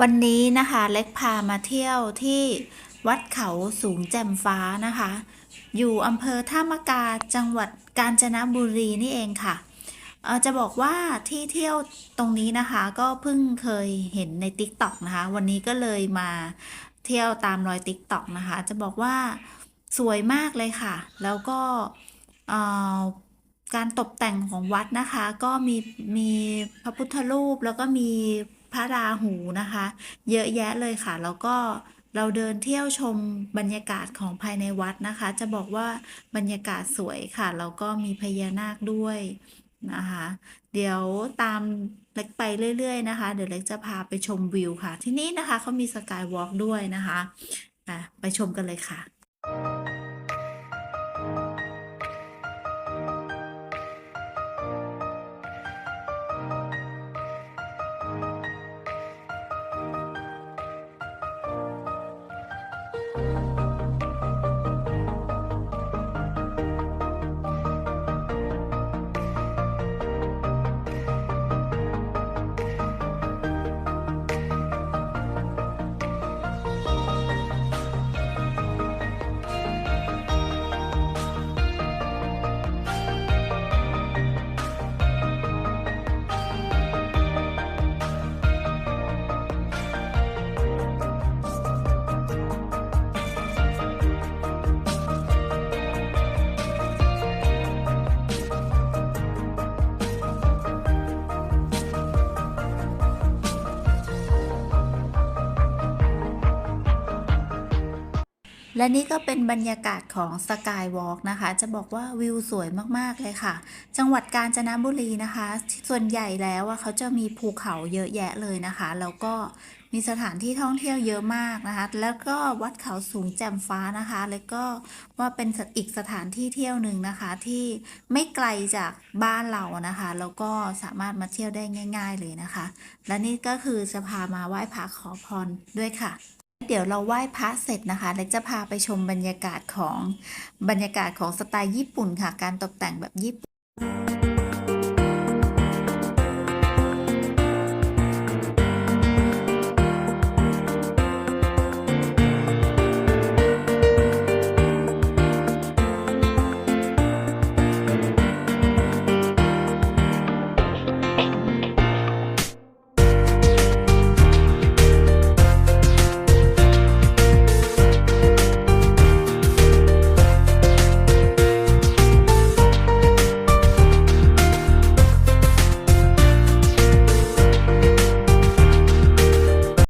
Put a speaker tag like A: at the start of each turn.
A: วันนี้นะคะเล็กพามาเที่ยวที่วัดเขาสูงแจ่มฟ้านะคะ อยู่อำเภอท่ามะกาจังหวัดกาญจนบุรีนี่เองค่ะจะบอกว่าที่เที่ยวตรงนี้นะคะ ก็เพิ่งเคยเห็นใน t ิ k t o k นะคะ วันนี้ก็เลยมาเที่ยวตามรอย t ิ k t o k นะคะ จะบอกว่าสวยมากเลยค่ะ แล้วก็การตกแต่งของวัดนะคะ ก็มีมีพระพุทธรูปแล้วก็มี พระราหูนะคะ เยอะแยะเลยค่ะ แล้วก็เราเดินเที่ยวชมบรรยากาศของภายในวัดนะคะ จะบอกว่าบรรยากาศสวยค่ะ แล้วก็มีพญานาคด้วยนะคะ เดี๋ยวตามเล็กไปเรื่อย ๆ นะคะ เดี๋ยวเล็กจะพาไปชมวิวค่ะ ที่นี่นะคะเขามีสกายวอล์กด้วยนะคะอะไปชมกันเลยค่ะ และนี่ก็เป็นบรรยากาศของสกายวอล์กนะคะ จะบอกว่าวิวสวยมาก ๆ เลยค่ะ จังหวัดกาญจนบุรีนะคะ ส่วนใหญ่แล้วอะเขาจะมีภูเขาเยอะแยะเลยนะคะ แล้วก็มีสถานที่ท่องเที่ยวเยอะมากนะคะ แล้วก็วัดเขาสูงแจ่มฟ้านะคะ แล้วก็ว่าเป็นอีกสถานที่เที่ยวหนึ่งนะคะ ที่ไม่ไกลจากบ้านเรานะคะ แล้วก็สามารถมาเที่ยวได้ง่าย ๆ เลยนะคะ และนี่ก็คือจะพามาไหว้พระขอพรด้วยค่ะ เดี๋ยวเราไหว้พระเสร็จนะคะ เล็กจะพาไปชมบรรยากาศของบรรยากาศของสไตล์ญี่ปุ่นค่ะ การตกแต่งแบบญี่ปุ่น